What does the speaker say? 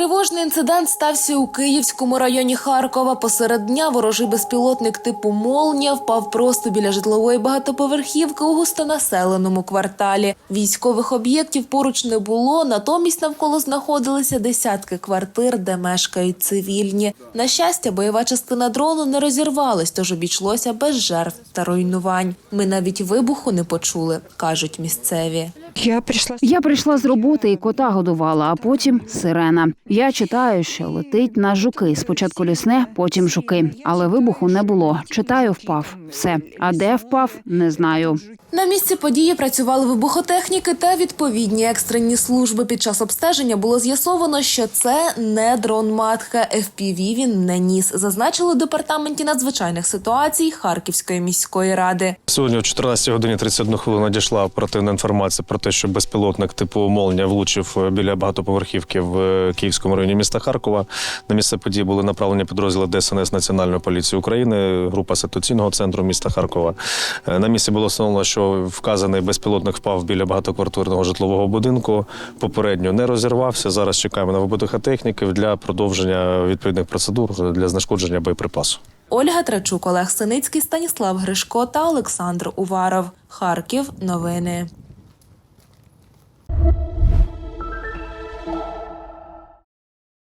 Тривожний інцидент стався у Київському районі Харкова. Посеред дня ворожий безпілотник типу Молнія впав просто біля житлової багатоповерхівки у густонаселеному кварталі. Військових об'єктів поруч не було, натомість навколо знаходилися десятки квартир, де мешкають цивільні. На щастя, бойова частина дрону не розірвалась, тож обійшлося без жертв та руйнувань. Ми навіть вибуху не почули, кажуть місцеві. Я прийшла Я прийшла з роботи і кота годувала, а потім сирена. Я читаю, що летить на жуки. Спочатку лісне, потім жуки. Але вибуху не було. Читаю, впав. Все. А де впав, не знаю. На місці події працювали вибухотехніки та відповідні екстрені служби. Під час обстеження було з'ясовано, що це не дрон матха. FPV він не ніс. Зазначили у департаменті надзвичайних ситуацій Харківської міської ради. Сьогодні о 14 годині 31 хвилину надійшла оперативна інформація про те, що безпілотник типу «Молнія» влучив е, біля багатоповерхівки в е, Київському районі міста Харкова. На місце події були направлені підрозділи ДСНС Національної поліції України, група ситуаційного центру міста Харкова. Е, На місці було встановлено, що вказаний безпілотник впав біля багатоквартирного житлового будинку. Попередньо не розірвався. Зараз чекаємо на вибухотехніків для продовження відповідних процедур для знешкодження боєприпасу. Ольга Трачук, Олег Синицький, Станіслав Гришко та Олександр Уваров. Харків. Новини.